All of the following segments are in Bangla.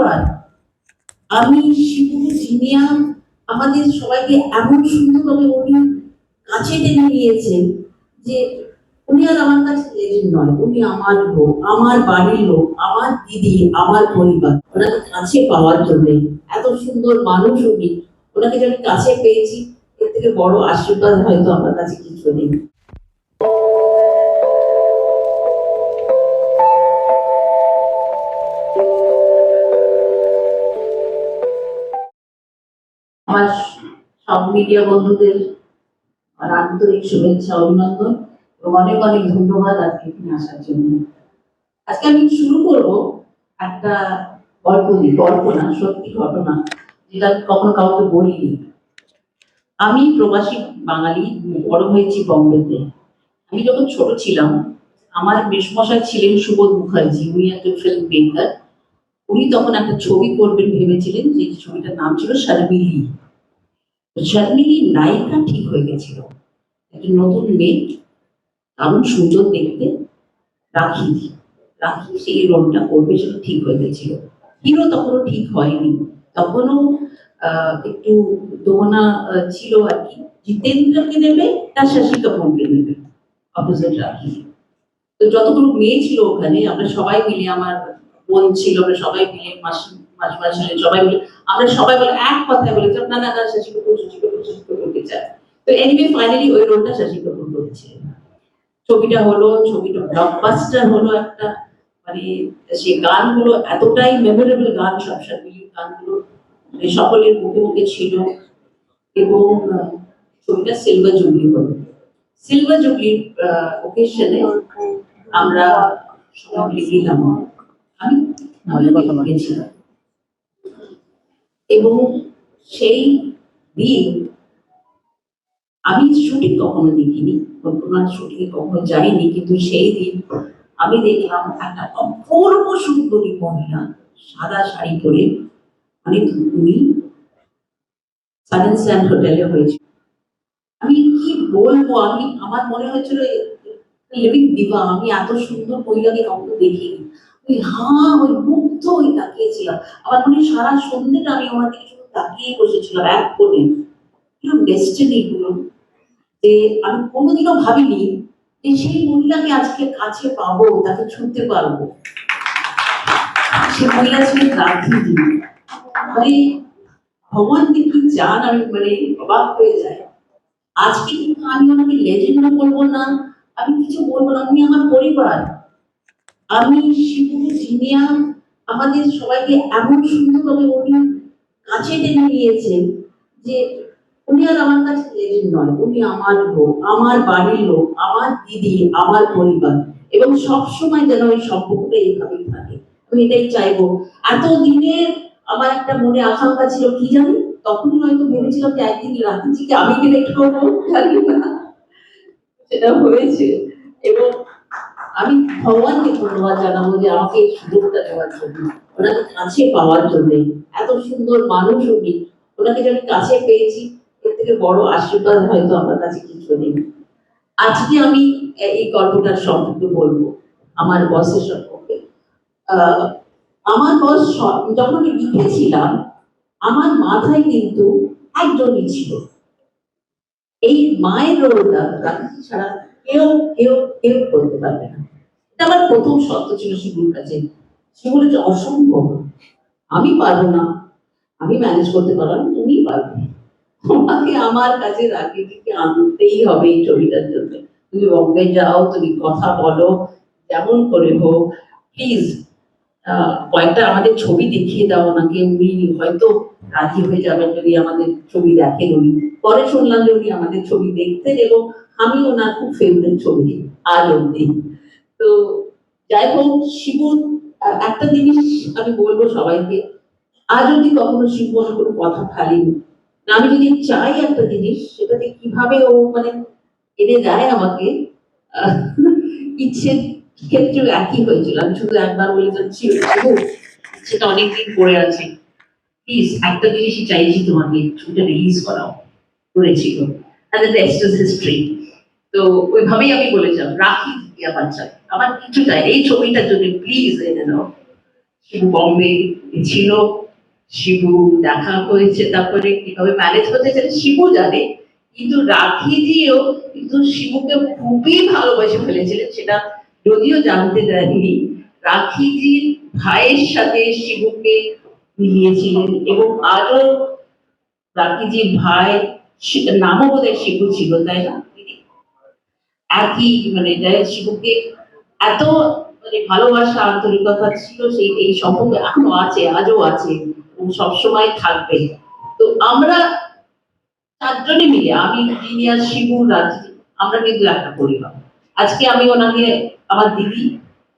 পরিবার আমি শিবু জিনিয়া আমাদের সবাইকে এমন সুন্দরভাবে উনি কাছে টেনে নিয়েছেন যে উনি আর আমার কাছে লেজেন্ড নয়। উনি আমার লোক, আমার বাড়ির লোক, আমার দিদি, আমার পরিবার। ওনাকে কাছে পাওয়ার জন্য এত সুন্দর মানুষ উনি। ওনাকে যে আমি কাছে পেয়েছি, এর থেকে বড় আশীর্বাদ হয়তো আমার কাছে কিছু নেই। সব মিডিয়া বন্ধুদের আমার আন্তরিক শুভেচ্ছা, অভিনন্দন এবং অনেক অনেক ধন্যবাদ আজকে এখানে আসার জন্য। আজকে আমি শুরু করব একটা গল্প দিয়ে গল্প না, সত্যি ঘটনা যেটা কখনো কাউকে বলিনি। আমি প্রবাসী বাঙালি বড় হয়েছি বম্বেতে। আমি যখন ছোট ছিলাম, আমার মেশমশাই ছিলেন সুবোধ মুখার্জি, উনি একজন ফিল্ম মেকার উনি তখন একটা ছবি করবেন ভেবেছিলেন যে ছবিটার নাম ছিল শর্মিলি শর্মিলি নায়িকা ঠিক হয়ে গেছিল। একটা নতুন মেয়ে দারুণ সুন্দর দেখতে রাখি রাখি সেই রোলটা করবে সেটা ঠিক হয়ে গেছিল। হিরো তখনও ঠিক হয়নি। তখনও একটু আহ, ছিল আর কি। জিতেন্দ্রকে নেবে তার শশী কাপুরকে নেবে। অপোজিট রাখি। তো যতগুলো মেয়ে ছিল ওখানে আমরা সবাই মিলে আমার বোন ছিল আমরা সবাই মিলে মাসি মাসিমা ছিলেন সবাই মিলে আমরা সবাই মিলে এক কথায় বলেছিলাম না না না শশী কাপুর শশী কাপুর শশী কাপুরকে চাই তো এনিওয়ে ফাইনালি ওই রোলটা শশী কাপুর ছবিটা হলো ছবিটা ব্লকবাস্টার হলো একটা মানে সে গানগুলো এতটাই মেমোরেবল গান সব মিলিয়ে গানগুলো মানে সকলের মুখে মুখে ছিল। এবং ছবিটা সিলভার জুবলি হলো। সিলভার জুবলির ওকেশনে আমরা সবাই আমি আমি গেছিলাম। এবং সেই দিন আমি শুটিং কখনো দেখিনি, কল্পনার শুটিং কখনো যাইনি, কিন্তু সেই দিন আমি দেখলাম একটা অপূর্ব সুন্দরী মহিলা সাদা শাড়ি পরে মানে উনি স্যান্ড হোটেলে হয়েছিল আমি কি বলব? আমি, আমার মনে হয়েছিল লিভিং দিবা আমি এত সুন্দর মহিলাকে কখনো দেখিনি। ওই হা, ওই মুগ্ধ হয়ে তাকিয়েছিলাম আমার মনে সারা সন্ধ্যেটা আমি ওনার দিকে শুধু তাকিয়ে বসেছিলাম, এক কোণে। কীরকম ডেস্টিনি যে আমি কোনোদিনও ভাবিনি যে সেই মহিলাকে আজকে কাছে পাবো, তাকে পারব। সে মহিলা গান্ধীজি। মানে ভগবান কি চান আমি মানে অবাক হয়ে যায় আজকে কিন্তু আমি ওনাকে লেজেন্ড বলব না, আমি কিছু বলব না, উনি আমার পরিবার। আমি শিবু জিনিয়া আমাদের সবাইকে এমন সুন্দরভাবে উনি কাছে টেনে নিয়েছেন যে উনি আর আমার কাছে লেজেন্ড নয়। উনি আমার লোক আমার বাড়ির লোক, আমার দিদি, আমার পরিবার এবং সব সময় যেন ওই সম্পর্কটা এইভাবেই থাকে। আমি এটাই চাইব। এত দিনের আমার একটা মনে আকাঙ্ক্ষা ছিল, কি জানি? তখন হয়তো ভেবেছিলাম যে একদিন রাখিজিকে আমি ডিরেক্ট করব, জানি না। সেটা হয়েছে। এবং আমি ভগবানকে ধন্যবাদ জানাব যে আমাকে সুযোগটা দেওয়ার জন্য। ওনাকে কাছে পাওয়ার জন্য, এত সুন্দর মানুষ উনি। ওনাকে যে আমি কাছে পেয়েছি, এর থেকে বড় আশীর্বাদ হয়তো আমার কাছে কিছু নেই। আজকে আমি এই গল্পটার সম্পর্কে বলব, আমার বসের সম্পর্কে। আমার বস যখন লিখেছিলাম, আমার মাথায় কিন্তু একজনই ছিল। এই মায়ের রোলটা ছাড়া কেউ কেউ কেউ করতে পারবে না। আমার প্রথম শর্ত ছিল শিবুর কাছে। শিবুর যে অসম্ভব। আমি পারব না। আমি ম্যানেজ করতে পারব না তুমি পারবে তোমাকে আমার কাছে রাখিটিকে আনতেই হবে এই ছবিটার জন্য। তুমি বম্বে যাও, তুমি কথা বলো, যেমন করে হোক। প্লিজ কয়েকটা আমাদের ছবি দেখিয়ে দাও ওনাকে উনি হয়তো রাজি হয়ে যাবেন যদি আমাদের ছবি দেখেন উনি। পরে শুনলাম যে উনি আমাদের ছবি দেখতেন এবং আমি ওনার খুব ফেভারিট ছবি। আজ অব্দি তো যাই হোক শিবু আহ, একটা জিনিস আমি বলব সবাইকে। আজ অব্দি কখনো শিবু আমার কোনো কথা ফেলেনি আমি যদি চাই একটা জিনিস সেটাতে কীভাবে ও মানে এনে দেয় আমাকে ইচ্ছে ক্ষেত্রেও একই হয়েছিল। আমি শুধু একবার বলে শিবু, সেটা অনেকদিন পড়ে আছে। প্লিজ একটা জিনিসই চাইছি তোমাকে ছবিটা রিলিজ করাও। করেছিল and the rest তো ওইভাবেই আমি বলেছিলাম রাখি দিয়া বাচ্চা আমার কিছু চাই এই ছবিটার জন্য প্লিজ এনে দাও শিবু বম্বে ছিল শিবু দেখা হয়েছে, তারপরে কীভাবে ম্যানেজ করতে সেটা শিবু জানে। কিন্তু রাখিজিও কিন্তু শিবুকে খুবই ভালোবেসে ফেলেছিলেন, সেটা যদিও জানতে দেননি। রাখিজির ভাইয়ের সাথে শিবুকে মিলিয়েছিলেন এবং আজও রাখিজির ভাই নামও বোধহয় শিবু ছিল, তাই না? একই মানে যাই শিবুকে এত মানে ভালোবাসা, আন্তরিকতা ছিল সেই এই সম্পর্কে এখনও আছে, আজও আছে সবসময় থাকবে। তো আমরা চারজনে মিলে, আমি জিনিয়ার শিবু, রাজি, আমরা কিন্তু একটা পরিবার। আজকে আমি ওনাকে, আমার দিদি,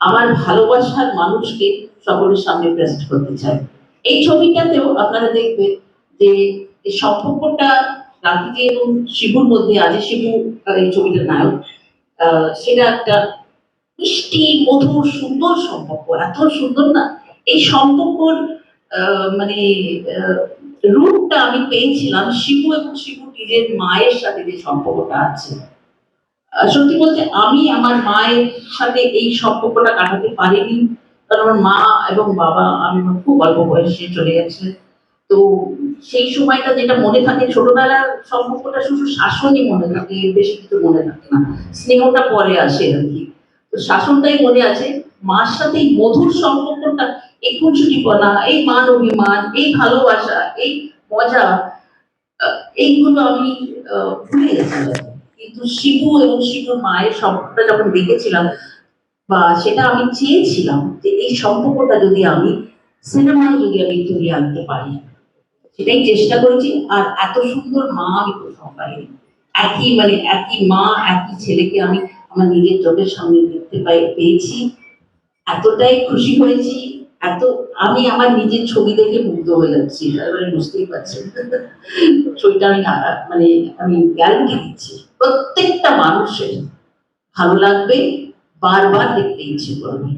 আমার ভালোবাসার মানুষকে সকলের সামনে প্রেজেন্ট করতে চাই। এই ছবিটাতেও আপনারা দেখবেন যে সম্পর্কটা রাখিজি এবং শিবুর মধ্যে, আজ শিবু এই ছবিটার নায়ক সেটা একটা মিষ্টি, মধুর, সুন্দর সম্পর্ক। এত সুন্দর না? এই সম্পর্কর মানে রূপটা আমি পেয়েছিলাম শিবু এবং শিবু নিজের মায়ের সাথে যে সম্পর্কটা আছে। সত্যি বলতে আমি আমার মায়ের সাথে এই সম্পর্কটা কাটাতে পারিনি। কারণ আমার মা এবং বাবা, আমি খুব অল্প বয়সে চলে গেছে। তো সেই সময়টা যেটা মনে থাকে, ছোটবেলার সম্পর্কটা শুধু শাসনই মনে থাকে বেশি কিছু মনে থাকে না। স্নেহটা পরে আসে আর কি। শাসনটাই মনে আছে, মার সাথে এই মধুর সম্পর্কটা, এই খুনসুটিপনা এই মান অভিমান, এই ভালোবাসা, এই মজা এইগুলো আমি ভুলে গেছিলাম। কিন্তু শিবু এবং শিবুর মায়ের সম্পর্কটা যখন দেখেছিলাম, বা সেটা আমি চেয়েছিলাম যে এই সম্পর্কটা যদি আমি সিনেমায় যদি আমি তুলে আনতে পারি, সেটাই চেষ্টা করেছি, আর এত সুন্দর মা আমি কোথাও পাইনি। একই মানে একই মা, একই ছেলেকে আমি আমার নিজের চোখের সামনে দেখতে পাই, পেয়েছি। এতটাই খুশি হয়েছি, এত আমি আমার নিজের ছবি দেখে মুগ্ধ হয়ে যাচ্ছি তারপরে বুঝতেই পারছেন। ছবিটা আমি মানে আমি গ্যারান্টি দিচ্ছি, প্রত্যেকটা মানুষের ভালো লাগবে, বারবার দেখতে ইচ্ছে করবে।